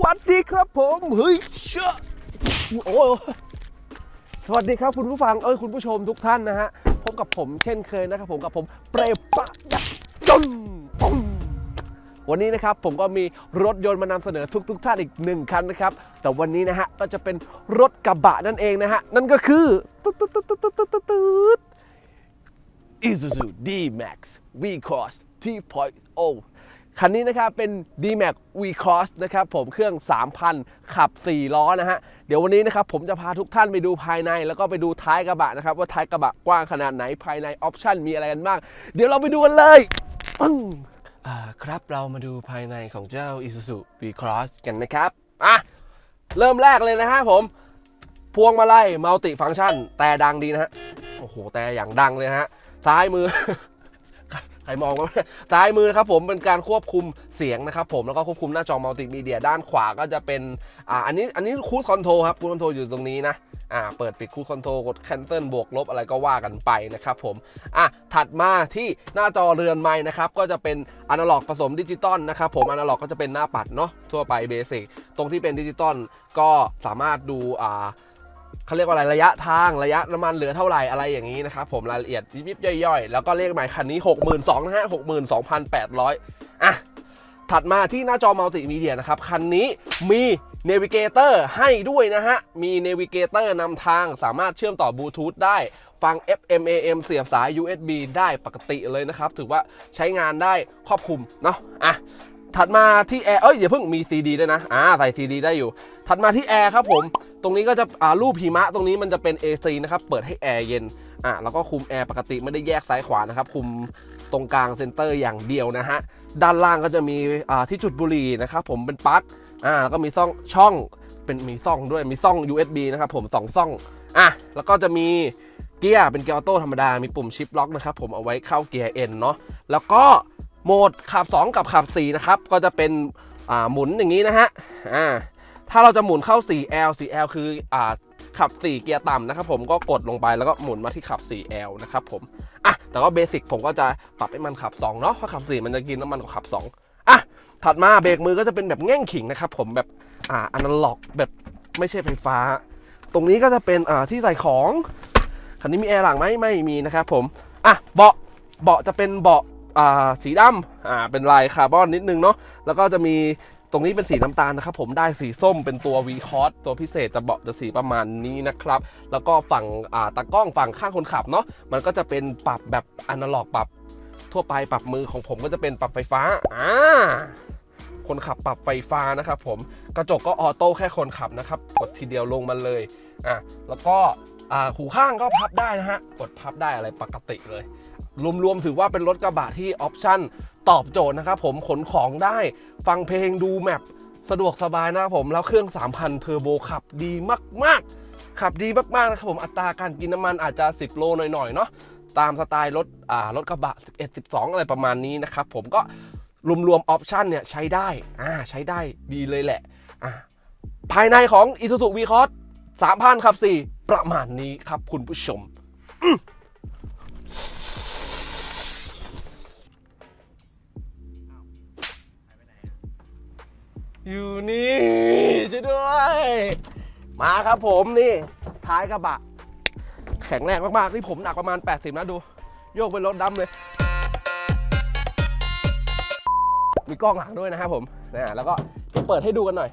วัสดีครับผมเฮ้ยเชื่อโอ้สวัสดีครับคุณผู้ฟังเอ้ยคุณผู้ชมทุกท่านนะฮะพบกับผมเช่นเคยนะครับผมกับผมเปรปะยะจนปุ้งวันนี้นะครับผมก็มีรถยนต์มานำเสนอทุกทุกๆท่านอีกหนึ่งคันนะครับ แต่วันนี้นะฮะก็จะเป็นรถกระบะนั่นเองนะฮะ นั่นก็คือตึ๊ดตึ๊ดตึ๊ดตึ๊ดตึ๊ดตึ๊ดตึ๊ด Isuzu D-Max V-Cross T.0 คันนี้นะครับเป็น D-Max V-Cross นะครับผมเครื่อง 3,000 ขับ 4 ล้อนะฮะ เดี๋ยววันนี้นะครับผมจะพาทุกท่านไปดูภายใน แล้วก็ไปดูท้ายกระบะนะครับ ว่าท้ายกระบะกว้างขนาดไหนภายในออปชันมีอะไรกันบ้าง เดี๋ยวเราไปดูกันเลยปึ้งอ่าครับเรามาดูภายในของเจ้า Isuzu V-Cross กันนะครับอะเริ่มแรกเลยนะฮะผมพวงมาลัยมัลติฟัง c t ชันแต่ดังดีนะฮะโอ้โหแต่อย่างดังเลยนะฮะซ้ายมือ ใครมองวะเนี่ยซ้ายมือนะครับผมเป็นการควบคุมเสียงนะครับผมแล้วก็ควบคุมหน้าจอมัลติมีเดียด้านขวาก็จะเป็นอ่าอันนี้อันนี้คูดคอนโทรครับคูดคอนโทรอยู่ตรงนี้นะอ่าเปิดปิดคูดคอนโทรกดแคนเซิลบวกลบอะไรก็ว่ากันไปนะครับผมอะถัดมาที่หน้าจอเรือนไม้นะครับก็จะเป็นอนาล็อกผสมดิจิตอลนะครับผมอนาล็อกก็จะเป็นหน้าปัดเนาะทั่วไปเบสิกตรงที่เป็นดิจิตอลก็สามารถดูอ่า เขาเรียกว่าอะไรระยะทางระยะน้ำมันเหลือเท่าไหร่อะไรอย่างนี้นะครับผมรายละเอียดยิบย่อยๆ แล้วก็เลขหมายคันนี้ 62,000นะฮะ62,800 อะ ถัดมาที่หน้าจอมัลติมีเดียนะครับ คันนี้มีเนวิเกเตอร์ให้ด้วยนะฮะ มีเนวิเกเตอร์นำทางสามารถเชื่อมต่อบลูทูธได้ฟัง FM AM เสียบสาย USB ได้ปกติเลยนะครับ ถือว่าใช้งานได้ครอบคลุมเนาะอะถัดมาที่แอร์เอ้ยอย่าเพิ่งมี CD ด้วยนะอ่าใส่ CD ได้อยู่ ถัดมาที่แอร์ครับผม ตรงนี้ก็จะอ่ารูปหิมะตรงนี้มันจะเป็น AC นะครับ เปิดให้แอร์เย็นอ่าแล้วก็คุมแอร์ปกติไม่ได้แยกซ้ายขวานะครับ คุมตรงกลางเซนเตอร์อย่างเดียวนะฮะ ด้านล่างก็จะมีอ่าที่จุดบุหรี่นะครับผมเป็นปลั๊กอ่าแล้วก็มีซ่องช่องเป็นมีซ่องด้วยมีซ่อง USB นะครับผมสองซ่องอะแล้วก็จะมีเกียร์เป็นเกียร์ออโต้ธรรมดา มีปุ่มชิปล็อกนะครับผมเอาไว้เข้าเกียร์ N เนาะแล้วก็โหมดขับ 2 กับขับ4นะครับก็จะเป็นอ่าหมุนอย่างนี้นะฮะอ่า ถ้าเราจะหมุนเข้า 4L 4L คืออ่าขับ 4 เกียร์ต่ำนะครับผมก็กดลงไปแล้วก็หมุนมาที่ขับ 4L นะครับผมอะแต่ก็เบสิกผมก็จะปรับให้มันขับ 2 เนาะเพราะขับ 4 มันจะกินน้ำมันกว่าขับ 2 อะ ถัดมาเบรกมือก็จะเป็นแบบแง่งขิงนะครับผมแบบอ่าอนาล็อกแบบไม่ใช่ไฟฟ้า ตรงนี้ก็จะเป็นอ่าที่ใส่ของคันนี้มีแอร์หลังไหมไม่มีนะครับผมอะเบาะเบาะจะเป็นเบาะอ่าสีดำอ่าเป็นลายคาร์บอนนิดนึงเนาะแล้วก็จะมี ตรงนี้เป็นสีน้ำตาลนะครับผมได้สีส้มเป็นตัว V c o s ตัวพิเศษจะเบาะจะสีประมาณนี้นะครับ แล้วก็ฝั่งตากล้องฝั่งข้างคนขับเนาะมันก็จะเป็นปรับแบบอนาล็อกปรับทั่วไปปรับมือของผมก็จะเป็นปรับไฟฟ้าอ่าคนขับปรับไฟฟ้านะครับผมกระจกก็ออโต้แค่คนขับนะครับ กดทีเดียวลงมาเลยอะแล้วก็หูข้างก็พับได้นะฮะกดพับได้อะไรปกติเลย รวมๆถือว่าเป็นรถกระบะที่ออปชั่น ตอบโจทย์นะครับผมขนของได้ฟังเพลงดูแมปสะดวกสบายนะครับผมแล้วเครื่อง 3,000เทอร์โบขับดีมากๆ ขับดีมากๆนะครับผมอัตราการกินน้ำมันอาจจะ 10 โลหน่อยๆเนาะตามสไตล์รถอ่ารถกระบะ 11 12 อะไรประมาณนี้นะครับผมก็รวมๆออปชั่นเนี่ยใช้ได้อ่าใช้ได้ดีเลยแหละอ่าภายในของ Isuzu V-Cross 3,000ครับ4ประมาณนี้ครับคุณผู้ชม อยู่นี่ช่วยด้วย มาครับผมนี่ท้ายกระบะ แข็งแรงมากๆ นี่ผมหนักประมาณ 80 นะดู โยกเป็นรถดำเลย มีกล้องหลังด้วยนะครับผมนะแล้วก็จะเปิดให้ดูกันหน่อย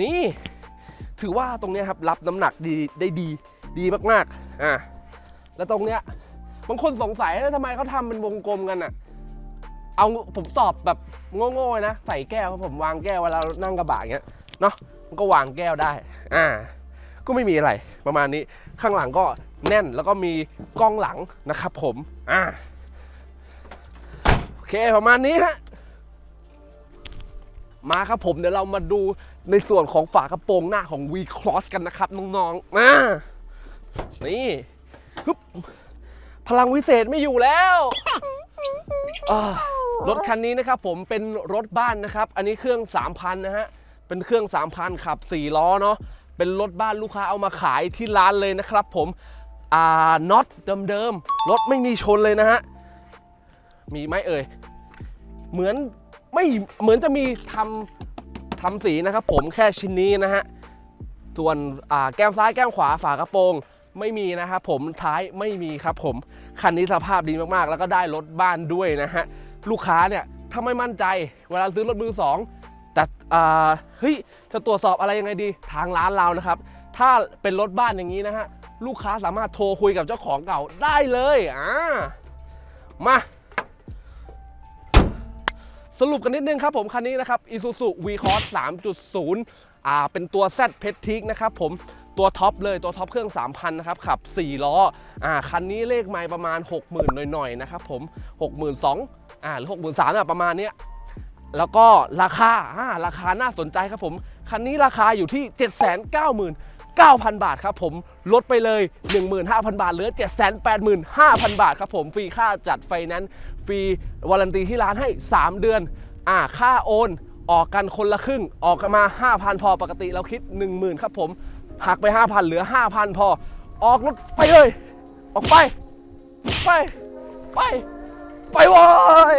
นี่ ถือว่าตรงนี้ครับรับน้ำหนักดีได้ดีดีมากๆอะแล้วตรงเนี้ยบางคนสงสัยว่าทำไมเขาทำเป็นวงกลมกันอะ เอาผมตอบแบบโง่ๆนะ ใส่แก้วครับผมวางแก้วเวลาเรานั่งกระบะอย่างเงี้ยเนาะมันก็วางแก้วได้ อ่า ก็ไม่มีอะไรประมาณนี้ข้างหลังก็แน่นแล้วก็มีกล้องหลังนะครับผมอ่าโอเคประมาณนี้ฮะมาครับผมเดี๋ยวเรามาดูในส่วนของฝากระโปรงหน้าของ V Cross กันนะครับน้องๆมานี่ฮึบพลังวิเศษไม่อยู่แล้วอ่า รถคันนี้นะครับผมเป็นรถบ้านนะครับ อันนี้เครื่อง 3,000 นะฮะ เป็นเครื่อง 3,000 ขับ 4 ล้อเนาะ เป็นรถบ้านลูกค้าเอามาขายที่ร้านเลยนะครับผม อ่าน็อตเดิมๆ รถไม่มีชนเลยนะฮะ มีไหมเอ่ย เหมือนไม่เหมือนจะมีทำทำสีนะครับผมแค่ชิ้นนี้นะฮะ ส่วนอ่าแก้มซ้ายแก้มขวาฝากระโปรงไม่มีนะครับผมท้ายไม่มีครับผม คันนี้สภาพดีมากๆ แล้วก็ได้รถบ้านด้วยนะฮะ ลูกค้าเนี่ยถ้าไม่มั่นใจเวลาซื้อรถมือสองแต่เฮ้ยจะตรวจสอบอะไรยังไงดีทางร้านเรานะครับ ถ้าเป็นรถบ้านอย่างนี้นะฮะลูกค้าสามารถโทรคุยกับเจ้าของเก่าได้เลยอ่ามาสรุปกันนิดนึงครับผมคันนี้นะครับ Isuzu V-Cross 3.0 อ่า เป็นตัว Z p e t i c นะครับผม ตัวท็อปเลยตัวท็อปเครื่อง 3,000 นะครับ ขับ 4 ล้อ อ่า คันนี้เลขไมล์ประมาณ 60,000 หน่อยๆ นะครับผม 62,000 อ่าหรือ63,000อะประมาณเนี้ยแล้วก็ราคาอ่าราคาน่าสนใจครับผม คันนี้ราคาอยู่ที่ 799,000 บาทครับผมลดไปเลย 15,000 บาท เหลือ 785,000 บาทครับผมฟรีค่าจัดไฟแนนซ์ฟรีวารันตีที่ร้านให้ 3 เดือนอ่าค่าโอนออกกันคนละครึ่งออกมา 5,000 พอปกติเราคิด 10,000 ครับผมหักไป 5,000 เหลือ 5,000 พอ ออกรถไปเลย ออกไป ไป ไป ไปโว้ย